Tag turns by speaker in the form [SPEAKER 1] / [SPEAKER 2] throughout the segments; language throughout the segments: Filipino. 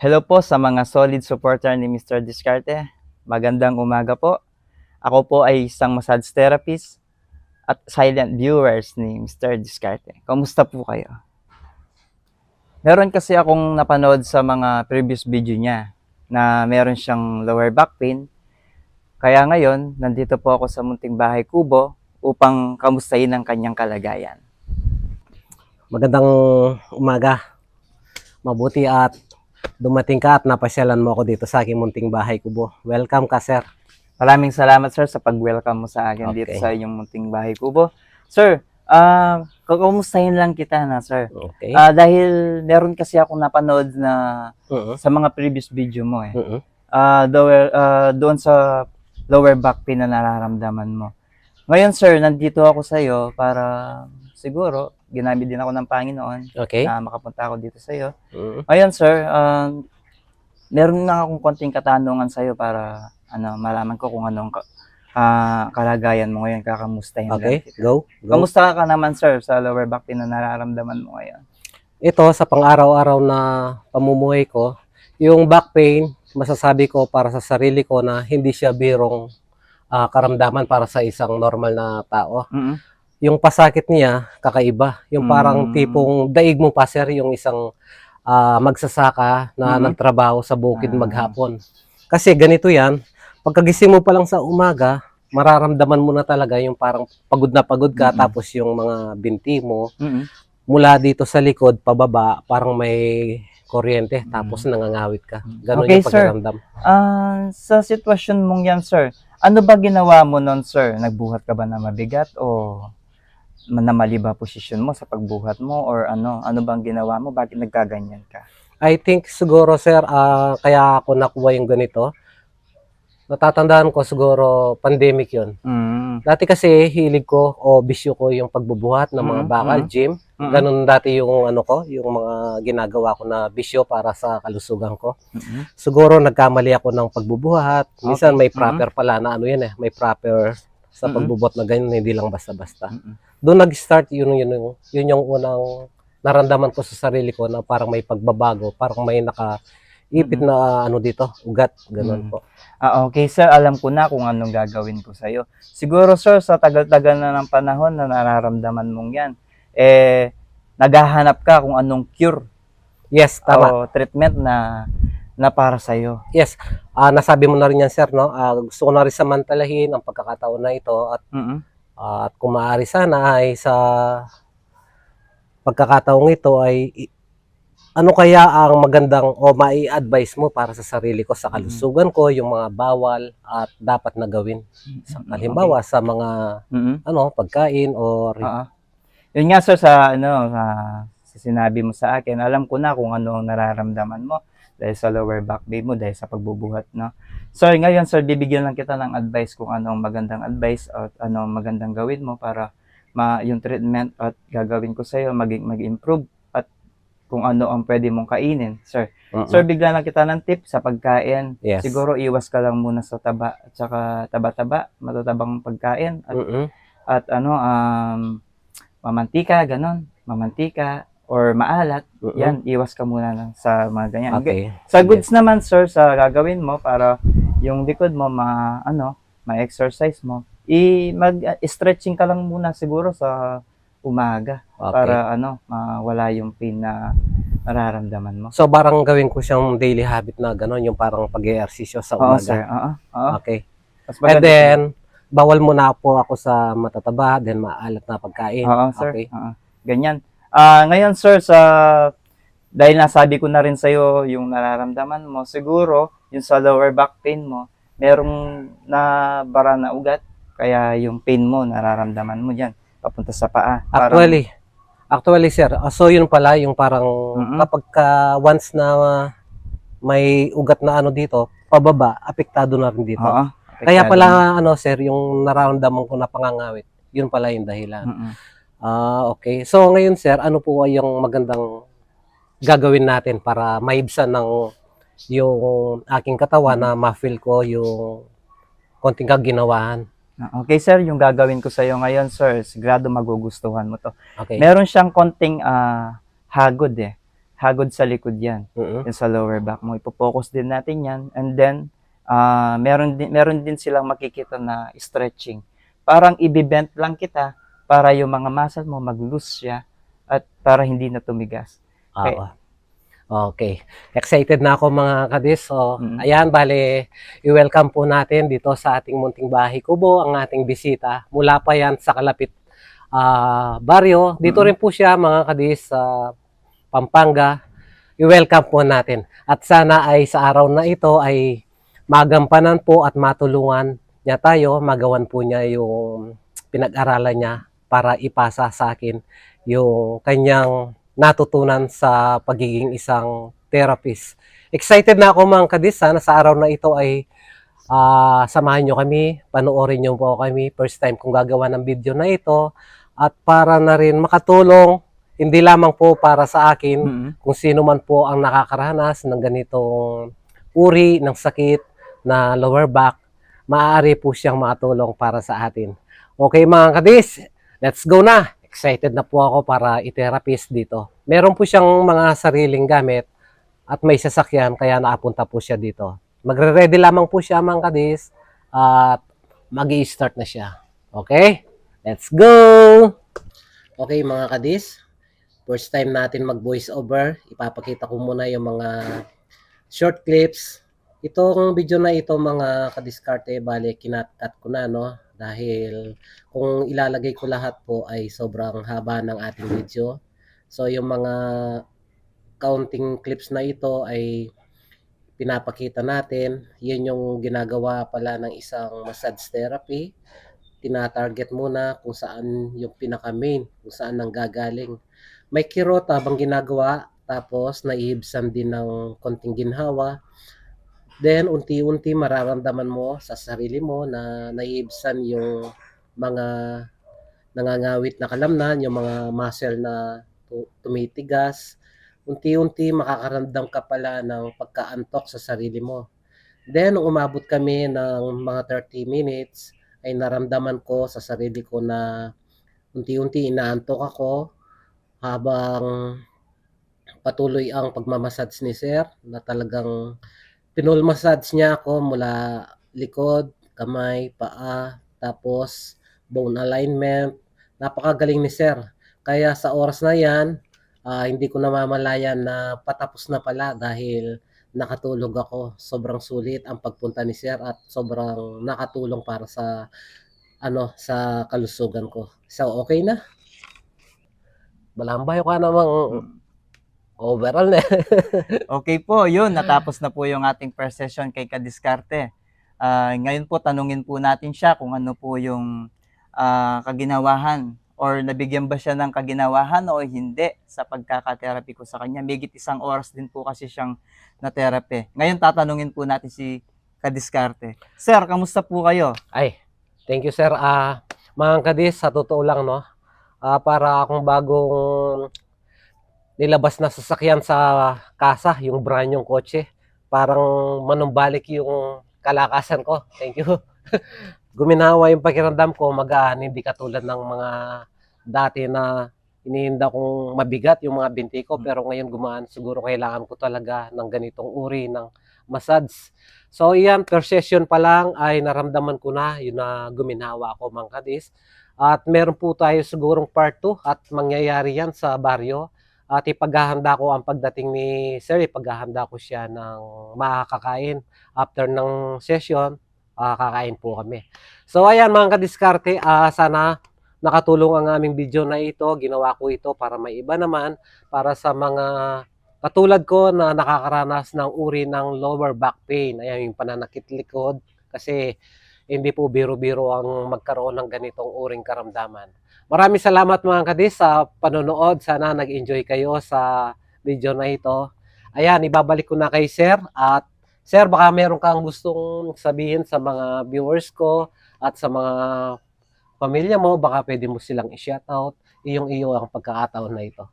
[SPEAKER 1] Hello po sa mga solid supporter ni Mr. Discarte. Magandang umaga po. Ako po ay isang massage therapist at silent viewers ni Mr. Discarte. Kamusta po kayo? Meron kasi akong napanood sa mga previous video niya na meron siyang lower back pain. Kaya ngayon, nandito po ako sa Munting Bahay Kubo upang kamustahin ang kanyang kalagayan.
[SPEAKER 2] Magandang umaga. Mabuti at dumating ka at napasyalan mo ako dito sa aking munting bahay kubo. Welcome ka, sir.
[SPEAKER 1] Maraming salamat sir sa pag-welcome mo sa akin dito
[SPEAKER 2] Okay.
[SPEAKER 1] sa inyong munting bahay kubo. Sir, ah kukumustahin lang kita na sir.
[SPEAKER 2] Okay.
[SPEAKER 1] Ah dahil meron kasi ako napanood na
[SPEAKER 2] Oo.
[SPEAKER 1] sa mga previous video mo eh.
[SPEAKER 2] Oo.
[SPEAKER 1] Ah lower, ah, doon sa lower back pain na nararamdaman mo. Ngayon sir, nandito ako sa iyo para siguro ginamit din ako ng Panginoon
[SPEAKER 2] Okay.
[SPEAKER 1] na makapunta ako dito sa iyo.
[SPEAKER 2] Oo.
[SPEAKER 1] Ayun sir, um, meron na akong konting katanungan sa iyo para ano, malaman ko kung anong ka- ah, kalagayan mo ngayon, kakamustahin
[SPEAKER 2] Okay.
[SPEAKER 1] lang.
[SPEAKER 2] Go. Go.
[SPEAKER 1] Kamusta ka naman sir sa lower back pain na nararamdaman mo ngayon?
[SPEAKER 2] Ito sa pang-araw-araw na pamumuhay ko, yung back pain, masasabi ko para sa sarili ko na hindi siya birong ah, karamdaman para sa isang normal na tao.
[SPEAKER 1] mm
[SPEAKER 2] yung pasakit niya kakaiba. Yung parang
[SPEAKER 1] Mm.
[SPEAKER 2] tipong daig mo pa sir, yung isang ah, magsasaka na
[SPEAKER 1] Mhm.
[SPEAKER 2] nagtrabaho sa bukid
[SPEAKER 1] Ah.
[SPEAKER 2] maghapon. Kasi ganito yan, pagkagising mo pa lang sa umaga, mararamdaman mo na talaga yung parang pagod na pagod ka,
[SPEAKER 1] Mhm.
[SPEAKER 2] tapos yung mga binti mo,
[SPEAKER 1] mm
[SPEAKER 2] mula dito sa likod, pababa, parang may kuryente, tapos
[SPEAKER 1] Mhm.
[SPEAKER 2] nangangawit ka. Ganun
[SPEAKER 1] Okay,
[SPEAKER 2] yung
[SPEAKER 1] sir.
[SPEAKER 2] pakiramdam.
[SPEAKER 1] Ah, sa sitwasyon mong yan sir, ano ba ginawa mo noon sir? Nagbuhat ka ba na mabigat o na mali ba posisyon mo sa pagbuhat mo or ano? Ano bang ginawa mo? Bakit nagkaganyan ka?
[SPEAKER 2] I think siguro sir, ah, kaya ako nakuha yung ganito. Natatandaan ko siguro pandemic yon.
[SPEAKER 1] Mm.
[SPEAKER 2] Dati kasi hilig ko o bisyo ko yung pagbubuhat ng mga
[SPEAKER 1] Mhm,
[SPEAKER 2] bakal,
[SPEAKER 1] mhm.
[SPEAKER 2] gym.
[SPEAKER 1] Mm.
[SPEAKER 2] Ganun dati yung ano ko, yung mga ginagawa ko na bisyo para sa kalusugan ko.
[SPEAKER 1] Mm-mm.
[SPEAKER 2] Siguro nagkamali ako ng pagbubuhat. Minsan may proper pala na ano yan eh, may proper sa
[SPEAKER 1] Mhm.
[SPEAKER 2] pagbubuhat na ganyan, hindi lang basta-basta. Doon nag-start yun, yun, yun, yun yung unang naramdaman ko sa sarili ko na parang may pagbabago, parang may nakaipit
[SPEAKER 1] Mhm.
[SPEAKER 2] na ano dito, ugat, ganun po.
[SPEAKER 1] Ah, okay sir, alam ko na kung anong gagawin ko sa'yo. Siguro sir, sa tagal-tagal na ng panahon na nararamdaman mong yan, eh, naghahanap ka kung anong cure
[SPEAKER 2] Yes, tama.
[SPEAKER 1] o treatment na na para sa'yo.
[SPEAKER 2] Yes. Ah, nasabi mo na rin yan, sir, no? Ah, gusto ko na rin samantalahin ang pagkakataon na ito at
[SPEAKER 1] Mm-mm.
[SPEAKER 2] ah, at kung maaari sana ay sa pagkakataong ito ay ano kaya ang magandang o mai-advise mo para sa sarili ko sa kalusugan ko, yung mga bawal at dapat na gawin. Sa, halimbawa sa mga
[SPEAKER 1] Mm-mm.
[SPEAKER 2] ano, pagkain or
[SPEAKER 1] Oo. Yun nga sir sa ano sa, sa sinabi mo sa akin, alam ko na kung ano ang nararamdaman mo dahil sa lower back pain mo dahil sa pagbubuhat, no. So ngayon sir, bibigyan lang kita ng advice kung ano ang magandang advice at ano ang magandang gawin mo para ma yung treatment at gagawin ko sa iyo maging mag-improve at kung ano ang pwede mong kainin, sir.
[SPEAKER 2] Mm-mm.
[SPEAKER 1] Sir, bigla lang kita ng tip sa pagkain.
[SPEAKER 2] Yes.
[SPEAKER 1] Siguro iwas ka lang muna sa taba at saka taba-taba, matatabang pagkain at
[SPEAKER 2] Mm-mm.
[SPEAKER 1] at ano um mamantika ganon mamantika or maalat
[SPEAKER 2] Mm-mm.
[SPEAKER 1] yan iwas ka muna lang sa mga ganyan
[SPEAKER 2] Okay.
[SPEAKER 1] sa goods naman sir sa gagawin mo para yung likod mo ma ano ma-exercise mo i mag stretching ka lang muna siguro sa umaga
[SPEAKER 2] Okay.
[SPEAKER 1] para ano mawala yung pain na nararamdaman mo
[SPEAKER 2] So parang gawin ko siyang daily habit na gano'n, yung parang pag-eehersisyo sa
[SPEAKER 1] Oo
[SPEAKER 2] umaga.
[SPEAKER 1] sir oo oo
[SPEAKER 2] Okay. And then, bawal muna po ako sa matataba, then maalat na pagkain.
[SPEAKER 1] Oo, sir.
[SPEAKER 2] Okay.
[SPEAKER 1] Oo. Ganyan. Ah, ngayon, sir, sa dahil nasabi ko na rin sa iyo yung nararamdaman mo, siguro yung sa lower back pain mo, merong na bara na ugat, kaya yung pain mo nararamdaman mo diyan papunta sa paa. Parang-
[SPEAKER 2] Actually, actually sir, ah, so yun pala yung parang
[SPEAKER 1] Mhm.
[SPEAKER 2] kapag ka once na may ugat na ano dito, pababa, apektado na rin dito.
[SPEAKER 1] Oo.
[SPEAKER 2] Kaya pala ano sir, yung nararamdaman ko na pangangawit, yun pala yung dahilan.
[SPEAKER 1] Mm-mm.
[SPEAKER 2] Ah, okay. So ngayon sir, ano po ay yung magandang gagawin natin para maibsan ng yung aking katawan na ma-feel ko yung konting kaginawahan.
[SPEAKER 1] Ah, Okay, sir, yung gagawin ko sa iyo ngayon, sir, sigurado magugustuhan mo to.
[SPEAKER 2] Okay.
[SPEAKER 1] Meron siyang konting ah, hagod eh. hagod sa likod yan.
[SPEAKER 2] Mm-mm.
[SPEAKER 1] Yung sa lower back mo. Ipo-focus din natin yan. And then, ah meron, din, meron din silang makikita na stretching. Parang ibibent lang kita para yung mga muscle mo mag-loose siya at para hindi na tumigas. Okay.
[SPEAKER 2] Oo. Okay. Excited na ako mga kadis. So,
[SPEAKER 1] Mm.
[SPEAKER 2] ayan, bale, i-welcome po natin dito sa ating munting bahay kubo ang ating bisita. Mula pa yan sa kalapit ah, baryo. Dito
[SPEAKER 1] Mm.
[SPEAKER 2] rin po siya mga kadis sa Pampanga. I-welcome po natin. At sana ay sa araw na ito ay magampanan po at matulungan niya tayo, magawan po niya yung pinag-aralan niya para ipasa sa akin yung kanyang natutunan sa pagiging isang therapist. Excited na ako mga kadis. Sana sa araw na ito ay ah, samahan nyo kami, panoorin nyo po kami. First time kong gagawa ng video na ito. At para na rin makatulong, hindi lamang po para sa akin,
[SPEAKER 1] Mm.
[SPEAKER 2] kung sino man po ang nakakaranas ng ganitong uri ng sakit na lower back, maaari po siyang makatulong para sa atin. Okay mga kadis, let's go na! Excited na po ako para i-therapist dito. Meron po siyang mga sariling gamit at may sasakyan kaya naapunta po siya dito. Magre-ready lamang po siya mga kadis at mag start na siya. Okay? Let's go! Okay mga kadis, first time natin mag voice over. Ipapakita ko muna yung mga short clips. Itong video na ito mga kadiskarte, bale kinat-cut ko na no dahil kung ilalagay ko lahat po ay sobrang haba ng ating video. So yung mga counting clips na ito ay pinapakita natin. Yun yung ginagawa pala ng isang massage therapy. Tina-target muna kung saan yung pinaka-main, kung saan nang gagaling. May kirot habang ginagawa, tapos naiibsan din ng konting ginhawa. Then, unti-unti mararamdaman mo sa sarili mo na naiibsan yung mga nangangawit na kalamnan, yung mga muscle na tu- tumitigas. Unti-unti makakaramdam ka pala ng pagkaantok sa sarili mo. Then, nung umabot kami ng mga 30 minutes, ay naramdaman ko sa sarili ko na unti-unti inaantok ako habang patuloy ang pagmamassage ni Sir na talagang pinulmassage niya ako mula likod, kamay, paa, tapos bone alignment. Napakagaling ni Sir. Kaya sa oras na yan, ah, hindi ko namamalayan na patapos na pala dahil nakatulog ako. Sobrang sulit ang pagpunta ni Sir at sobrang nakatulong para sa ano sa kalusugan ko. So okay na. Malambay ka namang overall na.
[SPEAKER 1] Okay po, yun. Natapos na po yung ating first session kay Kadiskarte. Ah, ngayon po, tanungin po natin siya kung ano po yung ah, kaginawahan or nabigyan ba siya ng kaginawahan o hindi sa pagkaka-therapy ko sa kanya. Migit isang oras din po kasi siyang na-therapy. Ngayon, tatanungin po natin si Kadiskarte. Sir, kamusta po kayo?
[SPEAKER 2] Ay, thank you sir. Ah, mga kadis, sa totoo lang no. Ah, para akong bagong nilabas na sasakyan sa kasa, yung brand yung kotse. Parang manumbalik yung kalakasan ko. Thank you. Guminawa yung pakiramdam ko, magaan, hindi katulad ng mga dati na inihinda kong mabigat yung mga binti ko, pero ngayon gumaan, siguro kailangan ko talaga ng ganitong uri ng massage. So, iyan, per session pa lang ay naramdaman ko na yun na guminawa ako mga kadis. At meron po tayo sigurong part 2 at mangyayari yan sa baryo. At ipaghahanda ko ang pagdating ni Sir, ipaghahanda ko siya ng makakain. After ng session, ah, kakain po kami. So ayan mga kadiskarte, ah, sana nakatulong ang aming video na ito. Ginawa ko ito para may iba naman, para sa mga katulad ko na nakakaranas ng uri ng lower back pain. Ayan yung pananakit likod kasi hindi po biro-biro ang magkaroon ng ganitong uring karamdaman. Maraming salamat mga kadis sa panonood. Sana nag-enjoy kayo sa video na ito. Ayan, ibabalik ko na kay Sir. At Sir, baka meron kang gustong sabihin sa mga viewers ko at sa mga pamilya mo. Baka pwede mo silang i-shoutout. Iyong iyo ang pagkakataon na ito.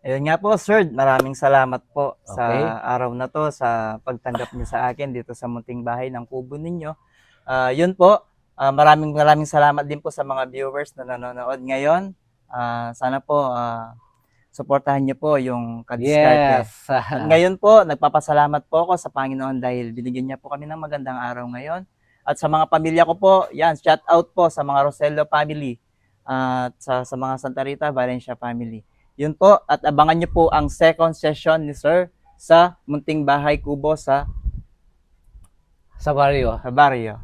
[SPEAKER 1] Ayun nga po, sir. Maraming salamat po
[SPEAKER 2] Okay.
[SPEAKER 1] sa araw na to, sa pagtanggap niyo sa akin dito sa munting bahay ng kubo ninyo. Ah, yun po, ah, maraming maraming salamat din po sa mga viewers na nanonood ngayon. Ah, sana po ah, Suportahan niyo po yung Kadiskarte.
[SPEAKER 2] Yes.
[SPEAKER 1] Ngayon po, nagpapasalamat po ako sa Panginoon dahil binigyan niya po kami ng magandang araw ngayon. At sa mga pamilya ko po, yan, shout out po sa mga Rosello family at sa, sa mga Santa Rita Valencia family. Yun po, at abangan niyo po ang second session ni Sir sa Munting Bahay Kubo sa,
[SPEAKER 2] Sa barrio.
[SPEAKER 1] sa barrio.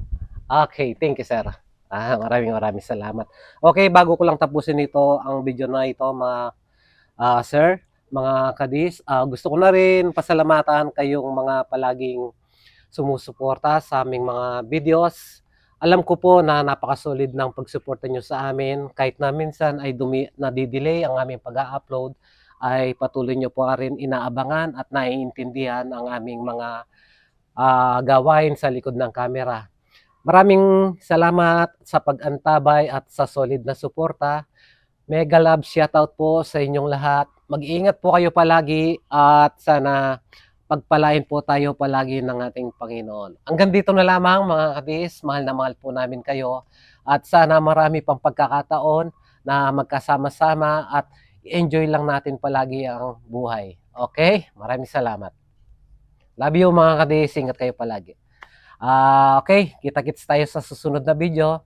[SPEAKER 2] Okay, thank you, sir. Ah, maraming maraming salamat. Okay, bago ko lang tapusin ito, ang video na ito, mga ah, sir, mga kadis, ah, gusto ko na rin pasalamatan kayong mga palaging sumusuporta sa aming mga videos. Alam ko po na napakasolid ng pagsuporta nyo sa amin. Kahit na minsan ay dumi, nadidelay ang aming pag-upload, ay patuloy nyo po rin inaabangan at naiintindihan ang aming mga ah, gawain sa likod ng camera. Maraming salamat sa pag-antabay at sa solid na suporta. Mega love shoutout po sa inyong lahat. Mag-iingat po kayo palagi at sana pagpalain po tayo palagi ng ating Panginoon. Hanggang dito na lamang mga kabis. Mahal na mahal po namin kayo. At sana marami pang pagkakataon na magkasama-sama at enjoy lang natin palagi ang buhay. Okay? Maraming salamat. Love you mga kadis. Ingat kayo palagi. Ah, okay, kita-kits tayo sa susunod na video.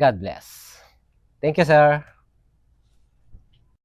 [SPEAKER 2] God bless. Thank you, sir.